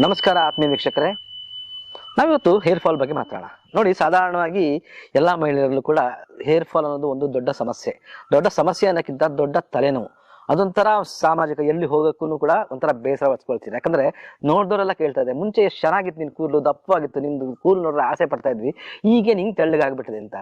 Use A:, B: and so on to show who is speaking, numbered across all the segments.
A: ನಮಸ್ಕಾರ ಆತ್ಮೀಯ ವೀಕ್ಷಕರೇ. ನಾವಿವತ್ತು ಹೇರ್ ಫಾಲ್ ಬಗ್ಗೆ ಮಾತಾಡೋಣ. ನೋಡಿ, ಸಾಧಾರಣವಾಗಿ ಎಲ್ಲ ಮಹಿಳೆಯರಲ್ಲೂ ಕೂಡ ಹೇರ್ ಫಾಲ್ ಅನ್ನೋದು ಒಂದು ದೊಡ್ಡ ಸಮಸ್ಯೆ. ದೊಡ್ಡ ಸಮಸ್ಯೆ ಅನ್ನೋಕ್ಕಿಂತ ದೊಡ್ಡ ತಲೆನೋವು. ಅದೊಂಥರ ಸಾಮಾಜಿಕ ಎಲ್ಲಿ ಹೋಗಕ್ಕೂ ಕೂಡ ಒಂಥರ ಬೇಸರ ಹಚ್ಕೊಳ್ತೀನಿ ಯಾಕಂದ್ರೆ ನೋಡಿದವರೆಲ್ಲ ಕೇಳ್ತಾ ಇದೆ ಮುಂಚೆ ಎಷ್ಟು ಚೆನ್ನಾಗಿತ್ತು ನಿನ್ ಕೂದಲು, ದಪ್ಪವಾಗಿತ್ತು ನಿಮ್ದು ಕೂದಲು ನೋಡ್ರೆ ಆಸೆ ಪಡ್ತಾ ಇದ್ವಿ ಈಗ ನಿಂಗೆ ತೆಳ್ಳಗಾಗ್ಬಿಟ್ಟಿದೆ ಅಂತ.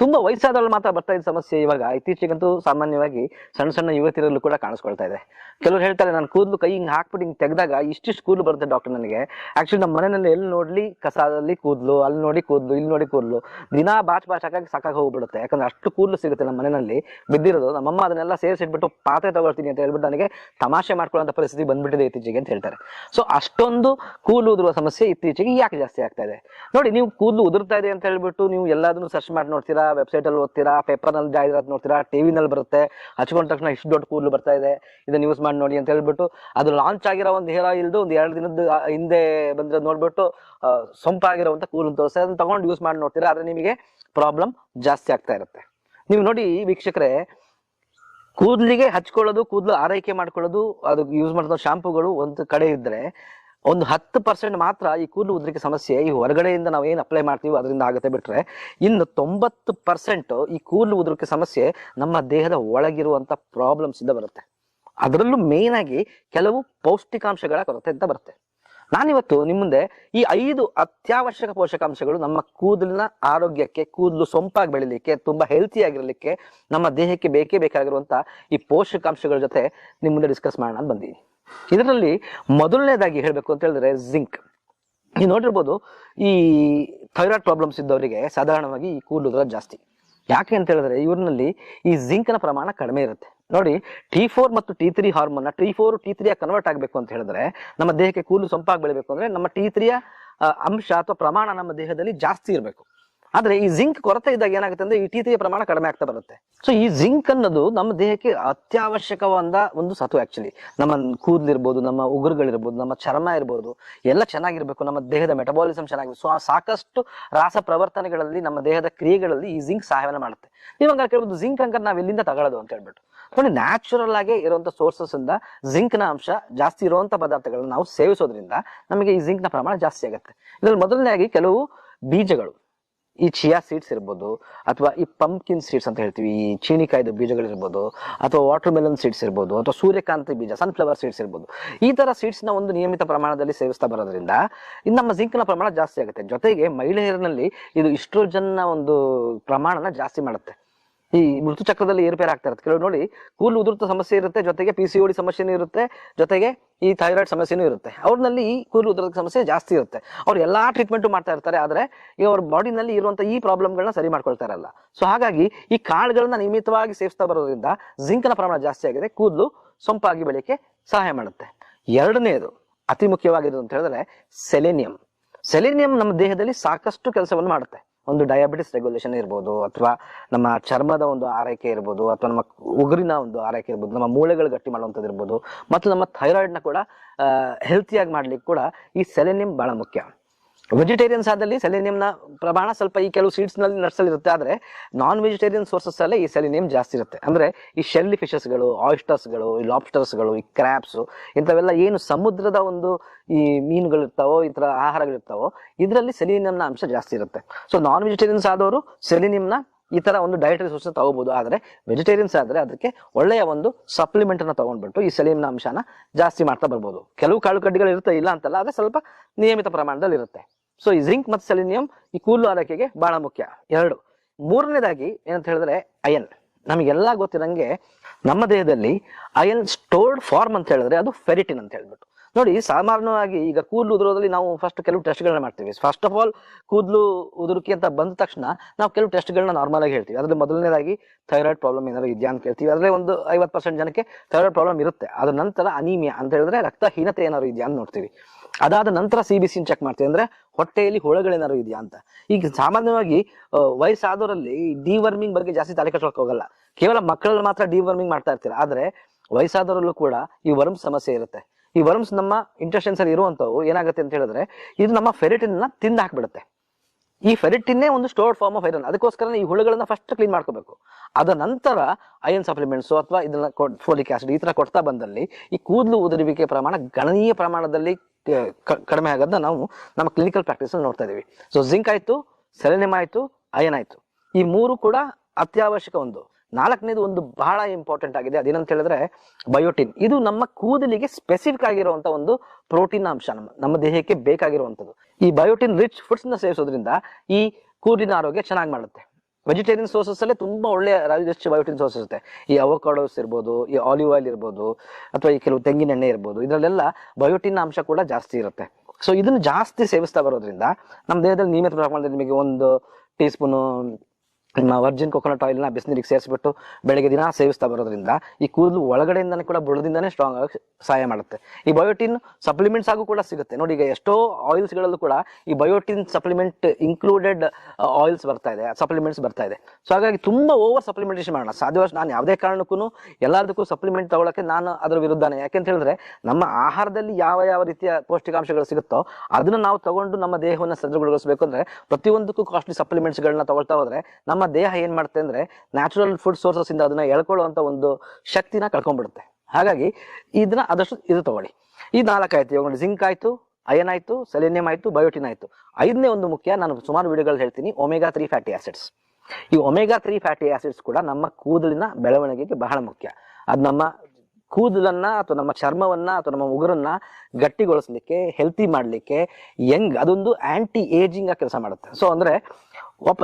A: ತುಂಬಾ ವಯಸ್ಸಾದವ್ರಲ್ಲಿ ಮಾತ್ರ ಬರ್ತಾ ಇದ್ದ ಸಮಸ್ಯೆ ಇವಾಗ, ಇತ್ತೀಚೆಗಂತೂ ಸಾಮಾನ್ಯವಾಗಿ ಸಣ್ಣ ಸಣ್ಣ ಯುವತಿಯರಲ್ಲೂ ಕೂಡ ಕಾಣಿಸ್ಕೊಳ್ತಾ ಇದೆ. ಕೆಲವರು ಹೇಳ್ತಾರೆ, ನಾನು ಕೂದಲು ಕೈ ಹಿಂಗೆ ಹಾಕ್ಬಿಟ್ಟು ಹಿಂಗೆ ತೆಗೆದಾಗ ಇಷ್ಟಿಷ್ಟು ಕೂದಲು ಬರುತ್ತೆ ಡಾಕ್ಟರ್ ನನಗೆ. ಆಕ್ಚುಲಿ ನಮ್ಮ ಮನೆಯಲ್ಲಿ ಎಲ್ಲಿ ನೋಡ್ಲಿ ಕಸದಲ್ಲಿ ಕೂದಲು, ಅಲ್ಲಿ ನೋಡಿ ಕೂದಲು, ಇಲ್ಲಿ ನೋಡಿ ಕೂದಲು. ದಿನಾ ಬಾಚ್ ಬಾಚ್ ಹಾಕಿ ಸಾಕಾಗಿ ಹೋಗ್ಬಿಡುತ್ತೆ. ಯಾಕಂದ್ರೆ ಅಷ್ಟು ಕೂದಲು ಸಿಗುತ್ತೆ ನಮ್ಮ ಮನೆಯಲ್ಲಿ, ಬಿದ್ದಿರೋದು. ನಮ್ಮಮ್ಮ ಅದನ್ನೆಲ್ಲ ಸೇರಿಸಿಟ್ಬಿಟ್ಟು ಪಾತ್ರೆ ತಗೊಳ್ತೀನಿ ಅಂತ ಹೇಳ್ಬಿಟ್ಟು ನನಗೆ ತಮಾಷೆ ಮಾಡ್ಕೊಳ್ಳೋ ಪರಿಸ್ಥಿತಿ ಬಂದ್ಬಿಟ್ಟಿದೆ ಇತ್ತೀಚೆಗೆ ಅಂತ ಹೇಳ್ತಾರೆ. ಸೊ ಅಷ್ಟೊಂದು ಕೂದಲು ಉದುರುವ ಸಮಸ್ಯೆ ಇತ್ತೀಚೆಗೆ ಯಾಕೆ ಜಾಸ್ತಿ ಆಗ್ತಾ ಇದೆ? ನೋಡಿ, ನೀವು ಕೂದಲು ಉದುರ್ತಾ ಇದೆ ಅಂತ ಹೇಳ್ಬಿಟ್ಟು ನೀವು ಎಲ್ಲದನ್ನು ಸರ್ಚ್ ಮಾಡಿ ನೋಡ್ತೀರಾ ವೆಬ್ಸೈಟ್ ಅಲ್ಲಿ ಓದ್ತೀರಾ ಪೇಪರ್ನಲ್ಲಿ ಜಾಹೀರಾತು ನೋಡ್ತೀರಾ ಟಿವಿನಲ್ಲಿ ಬರುತ್ತೆ, ಹಚ್ಕೊಂಡ ತಕ್ಷಣ ಇಷ್ಟು ದೊಡ್ಡ ಕೂದಲು ಬರ್ತಾ ಇದೆ, ಇದನ್ನ ಯೂಸ್ ಮಾಡಿ ನೋಡಿ ಅಂತ ಹೇಳ್ಬಿಟ್ಟು ಅದು ಲಾಂಚ್ ಆಗಿರೋ ಒಂದು ಹೇರ್ ಆಯಿಲ್ದು ಒಂದು ಎರಡು ದಿನದ ಹಿಂದೆ ಬಂದ್ರೆ ನೋಡ್ಬಿಟ್ಟು ಸೊಂಪಾಗಿರುವಂತ ಕೂದಲು ತೋರಿಸಿ ಅದನ್ನ ತಗೊಂಡು ಯೂಸ್ ಮಾಡಿ ನೋಡ್ತೀರಾ, ಆದ್ರೆ ನಿಮಗೆ ಪ್ರಾಬ್ಲಮ್ ಜಾಸ್ತಿ ಆಗ್ತಾ ಇರುತ್ತೆ. ನೀವು ನೋಡಿ ವೀಕ್ಷಕರೇ ಕೂದಲಿಗೆ ಹಚ್ಕೊಳ್ಳೋದು, ಕೂದಲು ಆರೈಕೆ ಮಾಡ್ಕೊಳ್ಳೋದು, ಅದು ಯೂಸ್ ಮಾಡಿದ ಶಾಂಪುಗಳು ಒಂದು ಕಡೆ ಇದ್ರೆ ಒಂದು ಹತ್ತು ಪರ್ಸೆಂಟ್ ಮಾತ್ರ ಈ ಕೂದಲು ಉದ್ರಿಕೆ ಸಮಸ್ಯೆ ಈ ಹೊರಗಡೆಯಿಂದ ನಾವು ಏನು ಅಪ್ಲೈ ಮಾಡ್ತೀವಿ ಅದರಿಂದ ಆಗುತ್ತೆ ಬಿಟ್ರೆ ಇನ್ನು ತೊಂಬತ್ತು ಪರ್ಸೆಂಟ್ ಈ ಕೂದಲು ಉದುರಿಕೆ ಸಮಸ್ಯೆ ನಮ್ಮ ದೇಹದ ಒಳಗಿರುವಂತ ಪ್ರಾಬ್ಲಮ್ಸ್ ಇಂದ ಬರುತ್ತೆ. ಅದರಲ್ಲೂ ಮೇನ್ ಆಗಿ ಕೆಲವು ಪೌಷ್ಟಿಕಾಂಶಗಳ ಕೊರತೆ ಅಂತ ಬರುತ್ತೆ. ನಾನಿವತ್ತು ನಿಮ್ಮ ಮುಂದೆ ಈ ಐದು ಅತ್ಯವಶ್ಯಕ ಪೋಷಕಾಂಶಗಳು ನಮ್ಮ ಕೂದಲಿನ ಆರೋಗ್ಯಕ್ಕೆ, ಕೂದಲು ಸೊಂಪಾಗಿ ಬೆಳಿಲಿಕ್ಕೆ, ತುಂಬಾ ಹೆಲ್ತಿ ಆಗಿರಲಿಕ್ಕೆ, ನಮ್ಮ ದೇಹಕ್ಕೆ ಬೇಕೇ ಬೇಕಾಗಿರುವಂತ ಈ ಪೋಷಕಾಂಶಗಳ ಜೊತೆ ನಿಮ್ಮ ಮುಂದೆ ಡಿಸ್ಕಸ್ ಮಾಡೋಣ ಅಂತ ಬಂದಿದ್ದೀನಿ. ಇದರಲ್ಲಿ ಮೊದಲನೇದಾಗಿ ಹೇಳಬೇಕು ಅಂತ ಹೇಳಿದ್ರೆ ಜಿಂಕ್ ನೀವು ನೋಡಿರ್ಬೋದು, ಈ ಥೈರಾಯ್ಡ್ ಪ್ರಾಬ್ಲಮ್ಸ್ ಇದ್ದವರಿಗೆ ಸಾಧಾರಣವಾಗಿ ಈ ಕೂದಲು ಜಾಸ್ತಿ. ಯಾಕೆ ಅಂತ ಹೇಳಿದ್ರೆ ಇವ್ರಲ್ಲಿ ಈ ಜಿಂಕ್ನ ಪ್ರಮಾಣ ಕಡಿಮೆ ಇರುತ್ತೆ. ನೋಡಿ ಟಿ ಫೋರ್ ಮತ್ತು T three hormone T four T three convert ಆಗಬೇಕು ಅಂತ ಹೇಳಿದ್ರೆ ನಮ್ಮ ದೇಹಕ್ಕೆ ಕೂದಲು ಸೊಂಪಾಗಿ ಬೆಳಿಬೇಕು ಅಂದ್ರೆ ನಮ್ಮ ಟಿ ತ್ರೀಯ ಅಂಶ ಅಥವಾ ಪ್ರಮಾಣ ನಮ್ಮ ದೇಹದಲ್ಲಿ ಜಾಸ್ತಿ ಇರಬೇಕು. ಆದ್ರೆ ಈ ಜಿಂಕ್ ಕೊರತೆ ಇದ್ದಾಗ ಏನಾಗುತ್ತೆ ಅಂದ್ರೆ ಈ ಟಿ ತ್ರೀಯ ಪ್ರಮಾಣ ಕಡಿಮೆ ಆಗ್ತಾ ಬರುತ್ತೆ. ಸೊ ಈ ಜಿಂಕ್ ಅನ್ನೋದು ನಮ್ಮ ದೇಹಕ್ಕೆ ಅತ್ಯವಶ್ಯಕವಾದ ಒಂದು ಸತು ಆಕ್ಚುಲಿ ನಮ್ಮ ಕೂದಲಿರ್ಬೋದು ನಮ್ಮ ಉಗುರುಗಳಿರ್ಬೋದು ನಮ್ಮ ಚರ್ಮ ಇರ್ಬೋದು, ಎಲ್ಲ ಚೆನ್ನಾಗಿರ್ಬೇಕು. ನಮ್ಮ ದೇಹದ ಮೆಟಬಾಲಿಸಮ್ ಚೆನ್ನಾಗಿರ್ಬೇಕು. ಸೊ ಸಾಕಷ್ಟು ರಾಸ ಪ್ರವರ್ತನೆಗಳಲ್ಲಿ ನಮ್ಮ ದೇಹದ ಕ್ರಿಯೆಗಳಲ್ಲಿ ಈ ಜಿಂಕ್ ಸಹಾಯವನ್ನು ಮಾಡುತ್ತೆ. ನೀವು ಹಂಗಾರೆ ಕೇಳ್ಬೋದು ಜಿಂಕ್ ಹಂಗಾರೆ ನಾವು ಎಲ್ಲಿಂದ ತಗೊಳ್ಳೋದು ಅಂತ ಹೇಳ್ಬಿಟ್ಟು. ನೋಡಿ ನ್ಯಾಚುರಲ್ ಆಗಿ ಇರುವಂತ ಸೋರ್ಸಸ್ ಇಂದ ಜಿಂಕ್ನ ಅಂಶ ಜಾಸ್ತಿ ಇರುವಂತ ಪದಾರ್ಥಗಳನ್ನ ನಾವು ಸೇವಿಸೋದ್ರಿಂದ ನಮಗೆ ಈ ಜಿಂಕ್ನ ಪ್ರಮಾಣ ಜಾಸ್ತಿ ಆಗುತ್ತೆ. ಇದರಲ್ಲಿ ಮೊದಲನೇದಾಗಿ ಕೆಲವು ಬೀಜಗಳು, ಈ ಚಿಯಾ ಸೀಡ್ಸ್ ಇರ್ಬೋದು, ಅಥವಾ ಈ ಪಂಪ್ಕಿನ್ ಸೀಡ್ಸ್ ಅಂತ ಹೇಳ್ತೀವಿ, ಈ ಚೀನಿಕಾಯ್ದು ಬೀಜಗಳಿರ್ಬೋದು, ಅಥವಾ ವಾಟರ್ ಮೆಲನ್ ಸೀಡ್ಸ್ ಇರ್ಬೋದು, ಅಥವಾ ಸೂರ್ಯಕಾಂತಿ ಬೀಜ ಸನ್ಫ್ಲವರ್ ಸೀಡ್ಸ್ ಇರ್ಬೋದು. ಈ ತರ ಸೀಡ್ಸ್ನ ಒಂದು ನಿಯಮಿತ ಪ್ರಮಾಣದಲ್ಲಿ ಸೇವಿಸ್ತಾ ಬರೋದ್ರಿಂದ ಇದು ನಮ್ಮ ಜಿಂಕ್ನ ಪ್ರಮಾಣ ಜಾಸ್ತಿ ಆಗುತ್ತೆ. ಜೊತೆಗೆ ಮಹಿಳೆಯರಲ್ಲಿ ಇದು ಇಸ್ಟ್ರೋಜನ್ನ ಒಂದು ಪ್ರಮಾಣನ ಜಾಸ್ತಿ ಮಾಡುತ್ತೆ. ಈ ಋತುಚಕ್ರದಲ್ಲಿ ಏರುಪೇರು ಆಗ್ತಾ ಇರುತ್ತೆ. ಕೆಲವು ನೋಡಿ ಕೂಲ್ ಉದುರುತ ಸಮಸ್ಯೆ ಇರುತ್ತೆ, ಜೊತೆಗೆ ಪಿ ಸಿ ಓಡಿ ಸಮಸ್ಯೆನೂ ಇರುತ್ತೆ, ಜೊತೆಗೆ ಈ ಥೈರಾಯ್ಡ್ ಸಮಸ್ಯೆನೂ ಇರುತ್ತೆ. ಅವ್ರಲ್ಲಿ ಈ ಕೂಲ್ ಉದುರದ ಸಮಸ್ಯೆ ಜಾಸ್ತಿ ಇರುತ್ತೆ. ಅವ್ರು ಎಲ್ಲಾ ಟ್ರೀಟ್ಮೆಂಟ್ ಮಾಡ್ತಾ ಇರ್ತಾರೆ, ಆದ್ರೆ ಈ ಅವ್ರ ಬಾಡಿನಲ್ಲಿ ಇರುವಂತ ಈ ಪ್ರಾಬ್ಲಮ್ಗಳನ್ನ ಸರಿ ಮಾಡ್ಕೊಳ್ತಾ ಇರಲ್ಲ. ಸೊ ಹಾಗಾಗಿ ಈ ಕಾಳುಗಳನ್ನ ನಿಯಮಿತವಾಗಿ ಸೇವಿಸ್ತಾ ಬರೋದ್ರಿಂದ ಜಿಂಕ್ನ ಪ್ರಮಾಣ ಜಾಸ್ತಿ ಆಗಿದೆ, ಕೂದಲು ಸೊಂಪಾಗಿ ಬೆಳೆಯಕ್ಕೆ ಸಹಾಯ ಮಾಡುತ್ತೆ. ಎರಡನೇದು, ಅತಿ ಮುಖ್ಯವಾಗಿರೋದು ಅಂತ ಹೇಳಿದ್ರೆ ಸೆಲೆನಿಯಂ ಸೆಲೆನಿಯಂ ನಮ್ಮ ದೇಹದಲ್ಲಿ ಸಾಕಷ್ಟು ಕೆಲಸವನ್ನು ಮಾಡುತ್ತೆ. ಒಂದು ಡಯಾಬಿಟಿಸ್ ರೆಗ್ಯುಲೇಷನ್ ಇರ್ಬೋದು ಅಥವಾ ನಮ್ಮ ಚರ್ಮದ ಒಂದು ಆರೈಕೆ ಇರ್ಬೋದು ಅಥವಾ ನಮ್ಮ ಉಗುರಿನ ಒಂದು ಆರೈಕೆ ಇರ್ಬೋದು, ನಮ್ಮ ಮೂಳೆಗಳು ಗಟ್ಟಿ ಮಾಡುವಂಥದ್ದು ಇರ್ಬೋದು, ಮತ್ತು ನಮ್ಮ ಥೈರಾಯ್ಡ್ನ ಕೂಡ ಹೆಲ್ತಿಯಾಗಿ ಮಾಡ್ಲಿಕ್ಕೆ ಕೂಡ ಈ ಸೆಲೆನಿಯಂ ಬಹಳ ಮುಖ್ಯ. ವೆಜಿಟೇರಿಯನ್ಸ್ ಆದಲ್ಲಿ ಸೆಲೆನಿಯಂನ ಪ್ರಮಾಣ ಸ್ವಲ್ಪ ಈ ಕೆಲವು ಸೀಡ್ಸ್ನಲ್ಲಿ ನಟ್ಸಲ್ಲಿ ಇರುತ್ತೆ ಆದ್ರೆ ನಾನ್ ವೆಜಿಟೇರಿಯನ್ ಸೋರ್ಸಸ್ ಅಲ್ಲೇ ಈ ಸೆಲೆನಿಯಂ ಜಾಸ್ತಿ ಇರುತ್ತೆ. ಅಂದರೆ ಈ ಶೆಲ್ಲಿ ಫಿಶಸ್ಗಳು ಆಯಿಸ್ಟರ್ಸ್ಗಳು ಈ ಲಾಬ್ಸ್ಟರ್ಸ್ಗಳು ಈ ಕ್ರ್ಯಾಪ್ಸು ಇಂಥವೆಲ್ಲ ಏನು ಸಮುದ್ರದ ಒಂದು ಈ ಮೀನುಗಳಿರ್ತಾವೋ ಈ ಥರ ಆಹಾರಗಳಿರ್ತಾವೋ ಇದರಲ್ಲಿ ಸೆಲಿನಿಯಂನ ಅಂಶ ಜಾಸ್ತಿ ಇರುತ್ತೆ. ಸೊ ನಾನ್ ವೆಜಿಟೇರಿಯನ್ಸ್ ಆದವರು ಸೆಲಿನಿಯಂನ ಈ ತರ ಒಂದು ಡಯಟರಿ ಸೋರ್ಸ್ ತಗೋಬಹುದು ಆದರೆ ವೆಜಿಟೇರಿಯನ್ಸ್ ಆದ್ರೆ ಅದಕ್ಕೆ ಒಳ್ಳೆಯ ಒಂದು ಸಪ್ಲಿಮೆಂಟ್ ತೊಗೊಂಡ್ಬಿಟ್ಟು ತಗೊಂಡ್ಬಿಟ್ಟು ಈ ಸೆಲಿನಿಯಂನ ಅಂಶನ ಜಾಸ್ತಿ ಮಾಡ್ತಾ ಬರ್ಬೋದು. ಕೆಲವು ಕಾಳು ಕಡ್ಡಿಗಳು ಇರುತ್ತೆ ಇಲ್ಲ ಅಂತಲ್ಲ, ಆದರೆ ಸ್ವಲ್ಪ ನಿಯಮಿತ ಪ್ರಮಾಣದಲ್ಲಿ ಇರುತ್ತೆ ಸೊ ಈ ಜಿಂಕ್ ಮತ್ತು ಸೆಲಿನಿಯಂ ಈ ಕೂದಲು ಆರೈಕೆಗೆ ಬಹಳ ಮುಖ್ಯ. ಎರಡು. ಮೂರನೇದಾಗಿ ಏನಂತ ಹೇಳಿದ್ರೆ ಅಯನ್ ನಮಗೆಲ್ಲ ಗೊತ್ತಿರಂಗೆ ನಮ್ಮ ದೇಹದಲ್ಲಿ ಅಯನ್ ಸ್ಟೋರ್ಡ್ ಫಾರ್ಮ್ ಅಂತ ಹೇಳಿದ್ರೆ ಅದು ಫೆರಿಟಿನ್ ಅಂತ ಹೇಳ್ಬಿಟ್ಟು. ನೋಡಿ, ಸಾಮಾನ್ಯವಾಗಿ ಈಗ ಕೂದಲು ಉದುರೋದ್ರಲ್ಲಿ ನಾವು ಫಸ್ಟ್ ಕೆಲವು ಟೆಸ್ಟ್ಗಳನ್ನ ಮಾಡ್ತೀವಿ. ಫಸ್ಟ್ ಆಫ್ ಆಲ್ ಕೂದಲು ಉದುರುಕಿ ಅಂತ ಬಂದ ತಕ್ಷಣ ನಾವು ಕೆಲವು ಟೆಸ್ಟ್ಗಳನ್ನ ನಾರ್ಮಲ್ ಆಗಿ ಹೇಳ್ತೀವಿ. ಅದರಲ್ಲಿ ಮೊದಲನೇದಾಗಿ ಥೈರಾಯ್ಡ್ ಪ್ರಾಬ್ಲಮ್ ಏನಾದ್ರು ಇದೆಯಾ ಅಂತ ಕೇಳ್ತೀವಿ. ಅದರಲ್ಲಿ ಒಂದು ಐವತ್ತು ಪರ್ಸೆಂಟ್ ಜನಕ್ಕೆ ಥೈರಾಯ್ಡ್ ಪ್ರಾಬ್ಲಮ್ ಇರುತ್ತೆ. ಅದರ ನಂತರ ಅನೀಮಿಯಾ ಅಂತ ಹೇಳಿದ್ರೆ ರಕ್ತಹೀನತೆ ಏನಾದ್ರು ಇದೆಯಾ ಅಂತ ನೋಡ್ತೀವಿ. ಅದಾದ ನಂತರ ಸಿ ಬಿ ಸಿನ್ ಚೆಕ್ ಮಾಡ್ತೀವಿ. ಅಂದ್ರೆ ಹೊಟ್ಟೆಯಲ್ಲಿ ಹುಳಗಳೇನಾದ್ರು ಇದೆಯಾ ಅಂತ. ಈಗ ಸಾಮಾನ್ಯವಾಗಿ ವಯಸ್ಸಾದವರಲ್ಲಿ ಡಿವರ್ಮಿಂಗ್ ಬಗ್ಗೆ ಜಾಸ್ತಿ ತಲೆ ಕಟ್ಕೊಳಕ್ ಹೋಗಲ್ಲ. ಕೇವಲ ಮಕ್ಕಳಲ್ಲಿ ಮಾತ್ರ ಡಿವರ್ಮಿಂಗ್ ಮಾಡ್ತಾ ಇರ್ತೀರ. ಆದ್ರೆ ವಯಸ್ಸಾದವರಲ್ಲೂ ಕೂಡ ಈ ವರ್ಮ್ಸ್ ಸಮಸ್ಯೆ ಇರುತ್ತೆ. ಈ ವರ್ಮ್ಸ್ ನಮ್ಮ ಇಂಟೆಸ್ಟೆನ್ಸ್ ಅಲ್ಲಿ ಇರುವಂತವು ಏನಾಗುತ್ತೆ ಅಂತ ಹೇಳಿದ್ರೆ, ಇದು ನಮ್ಮ ಫೆರಿಟಿನ್ನ ತಿಂದು ಹಾಕ್ಬಿಡುತ್ತೆ. ಈ ಫೆರಿಟಿನ್ನೇ ಒಂದು ಸ್ಟೋರ್ಡ್ ಫಾರ್ಮ್ ಆಫ್ ಐರನ್ ಅದಕ್ಕೋಸ್ಕರ ಈ ಹುಳುಗಳನ್ನ ಫಸ್ಟ್ ಕ್ಲೀನ್ ಮಾಡ್ಕೋಬೇಕು. ಅದ ನಂತರ ಐರನ್ ಸಪ್ಲಿಮೆಂಟ್ಸ್ ಅಥವಾ ಇದನ್ನ ಫೋಲಿಕ್ ಆಸಿಡ್ ಈ ತರ ಕೊಡ್ತಾ ಬಂದಲ್ಲಿ ಈ ಕೂದಲು ಉದುರುವಿಕೆ ಪ್ರಮಾಣ ಗಣನೀಯ ಪ್ರಮಾಣದಲ್ಲಿ ಕಡಿಮೆ ಆಗೋದನ್ನ ನಾವು ನಮ್ಮ ಕ್ಲಿನಿಕಲ್ ಪ್ರಾಕ್ಟೀಸ್ ನೋಡ್ತಾ ಇದೀವಿ ಸೊ ಜಿಂಕ್ ಆಯಿತು ಸೆಲೆನಿಯಮ್ ಆಯಿತು ಅಯನ್ ಆಯಿತು. ಈ ಮೂರು ಕೂಡ ಅತ್ಯಾವಶ್ಯಕ ಒಂದು. ನಾಲ್ಕನೇದು ಒಂದು ಬಹಳ ಇಂಪಾರ್ಟೆಂಟ್ ಆಗಿದೆ. ಅದೇನಂತ ಹೇಳಿದ್ರೆ ಬಯೋಟಿನ್ ಇದು ನಮ್ಮ ಕೂದಲಿಗೆ ಸ್ಪೆಸಿಫಿಕ್ ಆಗಿರುವಂತ ಒಂದು ಪ್ರೋಟೀನ್ ಅಂಶ. ನಮ್ಮ ನಮ್ಮ ದೇಹಕ್ಕೆ ಬೇಕಾಗಿರುವಂಥದ್ದು. ಈ ಬಯೋಟಿನ್ ರಿಚ್ ಫುಡ್ಸ್ನ ಸೇವಿಸೋದ್ರಿಂದ ಈ ಕೂದಲಿನ ಆರೋಗ್ಯ ಚೆನ್ನಾಗಿ ಮಾಡುತ್ತೆ. ವೆಜಿಟೇರಿಯನ್ ಸೋರ್ಸಸ್ ಅಲ್ಲೇ ತುಂಬಾ ಒಳ್ಳೆ ರಿಚ್ ಬಯೋಟಿನ್ ಸೋರ್ಸಸ್ ಇರುತ್ತೆ. ಈ ಅವಕಾಡೋಸ್ ಇರ್ಬೋದು, ಈ ಆಲಿವ್ ಆಯಿಲ್ ಇರ್ಬೋದು, ಅಥವಾ ಈ ಕೆಲವು ತೆಂಗಿನ ಎಣ್ಣೆ ಇರ್ಬೋದು, ಇದರಲ್ಲೆಲ್ಲ ಬಯೋಟಿನ್ ಅಂಶ ಕೂಡ ಜಾಸ್ತಿ ಇರುತ್ತೆ. ಸೊ ಇದನ್ನು ಜಾಸ್ತಿ ಸೇವಿಸ್ತಾ ಬರೋದ್ರಿಂದ ನಮ್ಮ ದೇಹದಲ್ಲಿ ನಿಯಮಿತ ಪ್ರಮಾಣದಲ್ಲಿ ನಿಮಗೆ ಒಂದು ಟೀ ಸ್ಪೂನು ನಿಮ್ಮ ವರ್ಜಿನ್ ಕೊಕೊನಟ್ ಆಯಿಲ್ನ ಬಿಸಿನೀರಿಗೆ ಸೇರಿಸ್ಬಿಟ್ಟು ಬೆಳಗ್ಗೆ ದಿನ ಸೇವಿಸ್ತಾ ಬರೋದ್ರಿಂದ ಈ ಕೂದಲು ಒಳಗಡೆಯಿಂದನೇ ಕೂಡ ಬುಡದಿಂದನೇ ಸ್ಟ್ರಾಂಗ್ ಆಗಿ ಸಹಾಯ ಮಾಡುತ್ತೆ. ಈ ಬಯೋಟಿನ್ ಸಪ್ಲಿಮೆಂಟ್ಸ್ ಆಗೂ ಕೂಡ ಸಿಗುತ್ತೆ. ನೋಡಿ, ಈಗ ಎಷ್ಟೋ ಆಯಿಲ್ಸ್ ಗಳಲ್ಲೂ ಕೂಡ ಈ ಬಯೋಟಿನ್ ಸಪ್ಲಿಮೆಂಟ್ ಇನ್ಕ್ಲೂಡೆಡ್ ಆಯಿಲ್ಸ್ ಬರ್ತಾ ಇದೆ ಸಪ್ಲಿಮೆಂಟ್ಸ್ ಬರ್ತಾ ಇದೆ. ಸೊ ಹಾಗಾಗಿ ತುಂಬಾ ಓವರ್ ಸಪ್ಲಿಮೆಂಟೇಷನ್ ಮಾಡೋಣ. ಸಾಧ್ಯವಾದ ನಾನು ಯಾವುದೇ ಕಾರಣಕ್ಕೂ ಎಲ್ಲದಕ್ಕೂ ಸಪ್ಲಿಮೆಂಟ್ ತಗೊಳಕ್ಕೆ ನಾನು ಅದರ ವಿರುದ್ಧನೇ. ಯಾಕೆಂತ ಹೇಳಿದ್ರೆ ನಮ್ಮ ಆಹಾರದಲ್ಲಿ ಯಾವ ಯಾವ ರೀತಿಯ ಪೌಷ್ಟಿಕಾಂಶಗಳು ಸಿಗುತ್ತೋ ಅದನ್ನ ನಾವು ತಗೊಂಡು ನಮ್ಮ ದೇಹವನ್ನು ಸದೃಢಗೊಳಿಸಬೇಕು ಅಂದರೆ ಪ್ರತಿಯೊಂದಕ್ಕೂ ಕಾಸ್ಟ್ಲಿ ಸಪ್ಲಿಮೆಂಟ್ಸ್ಗಳನ್ನ ತಗೊಳ್ತಾ ಹೋದ್ರೆ ನಮ್ಮ ದೇಹ ಏನ್ ಮಾಡುತ್ತೆ ಅಂದ್ರೆ ನ್ಯಾಚುರಲ್ ಫುಡ್ ಸೋರ್ಸಸ್ ಇಂದ ಅದನ್ನ ಎಳ್ಕೊಳ್ಳುವಂತ ಒಂದು ಶಕ್ತಿನ ಕಳ್ಕೊಂಡ್ಬಿಡುತ್ತೆ. ಹಾಗಾಗಿ ಇದನ್ನ ಆದಷ್ಟು ಇದು ತಗೊಳ್ಳಿ. ಈ ನಾಲ್ಕಾಯ್ತು ಇವಾಗ ಜಿಂಕ್ ಆಯ್ತು ಅಯನ್ ಆಯ್ತು ಸೆಲೆನಿಯಂ ಆಯ್ತು ಬಯೋಟಿನ್ ಆಯ್ತು. ಐದನೇ ಒಂದು ಮುಖ್ಯ ನಾನು ಸುಮಾರು ವಿಡಿಯೋಗಳು ಹೇಳ್ತೀನಿ ಒಮೆಗಾ ತ್ರೀ ಫ್ಯಾಟಿ ಆಸಿಡ್ಸ್ ಈ ಒಮೆಗಾ ತ್ರೀ ಫ್ಯಾಟಿ ಆಸಿಡ್ಸ್ ಕೂಡ ನಮ್ಮ ಕೂದಲಿನ ಬೆಳವಣಿಗೆಗೆ ಬಹಳ ಮುಖ್ಯ. ಅದು ನಮ್ಮ ಕೂದಲನ್ನ ಅಥವಾ ನಮ್ಮ ಚರ್ಮವನ್ನ ಅಥವಾ ನಮ್ಮ ಉಗುರನ್ನ ಗಟ್ಟಿಗೊಳಿಸ್ಲಿಕ್ಕೆ ಹೆಲ್ತಿ ಮಾಡ್ಲಿಕ್ಕೆ, ಯಂಗ್ ಅದೊಂದು ಆಂಟಿ ಏಜಿಂಗ್ ಆಗಿ ಕೆಲಸ ಮಾಡುತ್ತೆ. ಸೊ ಅಂದ್ರೆ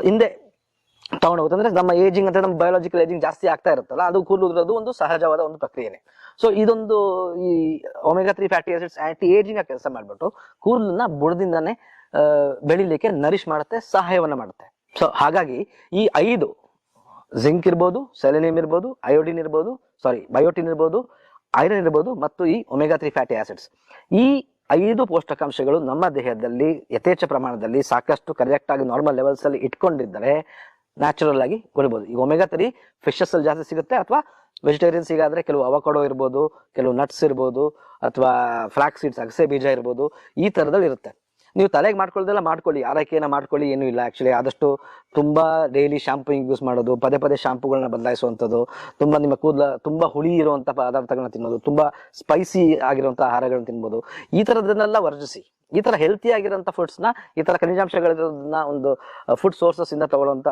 A: ಹಿಂದೆ ತಗೊಂಡು ಹೋಗುತ್ತೆ ಅಂದ್ರೆ ನಮ್ಮ ಏಜಿಂಗ್ ಅಂತ ನಮ್ಮ ಬಯೋಲಾಜಿಕಲ್ ಏಜಿಂಗ್ ಜಾಸ್ತಿ ಆಗ್ತಾ ಇರುತ್ತಲ್ಲ, ಅದು ಕೂದಲು ಒಂದು ಸಹಜವಾದ ಒಂದು ಪ್ರಕ್ರಿಯೆನೆ. ಸೊ ಇದೊಂದು ಈ omega three fatty acids anti ageing ಕೆಲಸ ಮಾಡ್ಬಿಟ್ಟು ಕೂದಲನ್ನ ಬುಡದಿಂದಾನೆ ಬೆಳಿಲಿಕ್ಕೆ ನರಿಶ್ ಮಾಡುತ್ತೆ, ಸಹಾಯವನ್ನ ಮಾಡುತ್ತೆ. ಸೊ ಹಾಗಾಗಿ ಈ ಐದು ಜಿಂಕ್ ಇರ್ಬೋದು ಸೆಲೆನಿಯಂ ಇರ್ಬೋದು ಅಯೋಡಿನ್ ಇರ್ಬೋದು ಸಾರಿ ಬಯೋಟಿನ್ ಇರ್ಬೋದು ಐರನ್ ಇರ್ಬೋದು, ಮತ್ತು ಈ ಒಮೆಗಾ ತ್ರೀ ಫ್ಯಾಟಿ ಆಸಿಡ್ಸ್ ಈ ಐದು ಪೋಷಕಾಂಶಗಳು ನಮ್ಮ ದೇಹದಲ್ಲಿ ಯಥೇಚ್ಛ ಪ್ರಮಾಣದಲ್ಲಿ ಸಾಕಷ್ಟು ಕರೆಕ್ಟ್ ಆಗಿ ನಾರ್ಮಲ್ ಲೆವೆಲ್ಸ್ ಅಲ್ಲಿ ಇಟ್ಕೊಂಡಿದ್ದರೆ ನ್ಯಾಚುರಲ್ ಆಗಿ ಕೊಡ್ಬೋದು ಈಗ ಒಮೆಗಾ ತ್ರೀ ಫಿಶಸ್ ಅಲ್ಲಿ ಜಾಸ್ತಿ ಸಿಗುತ್ತೆ ಅಥವಾ ವೆಜಿಟೇರಿಯನ್ಸ್ ಆದ್ರೆ ಕೆಲವು ಅವಕಾಡೋ ಇರ್ಬೋದು, ಕೆಲವು ನಟ್ಸ್ ಇರ್ಬೋದು, ಅಥವಾ ಫ್ಲಾಕ್ ಸೀಡ್ಸ್ ಅಗಸೆ ಬೀಜ ಇರ್ಬೋದು, ಈ ತರದಲ್ಲಿ ಇರುತ್ತೆ. ನೀವು ತಲೆಗೆ ಮಾಡ್ಕೊಳ್ಳೋದೆಲ್ಲ ಮಾಡ್ಕೊಳ್ಳಿ, ಆರೈಕೆಯನ್ನು ಮಾಡ್ಕೊಳ್ಳಿ, ಏನೂ ಇಲ್ಲ ಆ್ಯಕ್ಚುಲಿ ಆದಷ್ಟು ತುಂಬಾ ಡೈಲಿ ಶ್ಯಾಂಪು ಯೂಸ್ ಮಾಡೋದು, ಪದೇ ಪದೇ ಶ್ಯಾಂಪುಗಳನ್ನ ಬದಲಾಯಿಸುವಂಥದ್ದು, ತುಂಬಾ ನಿಮ್ಮ ಕೂದಲ, ತುಂಬಾ ಹುಳಿ ಇರುವಂಥ ಪದಾರ್ಥಗಳನ್ನ ತಿನ್ನೋದು, ತುಂಬಾ ಸ್ಪೈಸಿ ಆಗಿರುವಂಥ ಆಹಾರಗಳನ್ನ ತಿನ್ಬೋದು, ಈ ತರದನ್ನೆಲ್ಲ ವರ್ಜಿಸಿ. ಈ ತರ ಹೆಲ್ತಿ ಆಗಿರೋಂಥ ಫುಡ್ಸ್ನ, ಈ ತರ ಖನಿಜಾಂಶಗಳಿರೋದನ್ನ ಒಂದು ಫುಡ್ ಸೋರ್ಸಸ್ ಇಂದ ತಗೊಳ್ಳುವಂತ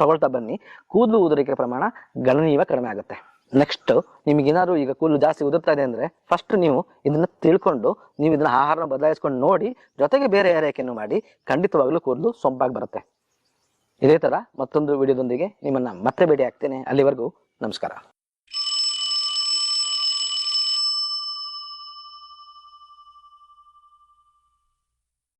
A: ತಗೊಳ್ತಾ ಬನ್ನಿ. ಕೂದಲು ಉದುರಿಕೆ ಪ್ರಮಾಣ ಗಣನೀಯ ಕಡಿಮೆ ಆಗುತ್ತೆ. ನೆಕ್ಸ್ಟ್ ನಿಮ್ಗೆ ಏನಾದ್ರು ಈಗ ಕೂದಲು ಜಾಸ್ತಿ ಉದುರ್ತಾ ಇದೆ ಅಂದ್ರೆ ಫಸ್ಟ್ ನೀವು ಇದನ್ನ ತಿಳ್ಕೊಂಡು, ನೀವು ಇದನ್ನ ಆಹಾರನ ಬದಲಾಯಿಸ್ಕೊಂಡು ನೋಡಿ, ಜೊತೆಗೆ ಬೇರೆ ಆರೈಕೆಯನ್ನು ಮಾಡಿ, ಖಂಡಿತವಾಗ್ಲೂ ಕೂದಲು ಸೊಂಪಾಗಿ ಬರುತ್ತೆ. ಇದೇ ತರ ಮತ್ತೊಂದು ವಿಡಿಯೋದೊಂದಿಗೆ ನಿಮ್ಮನ್ನ ಮತ್ತೆ ಭೇಟಿ ಆಗ್ತೇನೆ ಅಲ್ಲಿವರೆಗೂ ನಮಸ್ಕಾರ.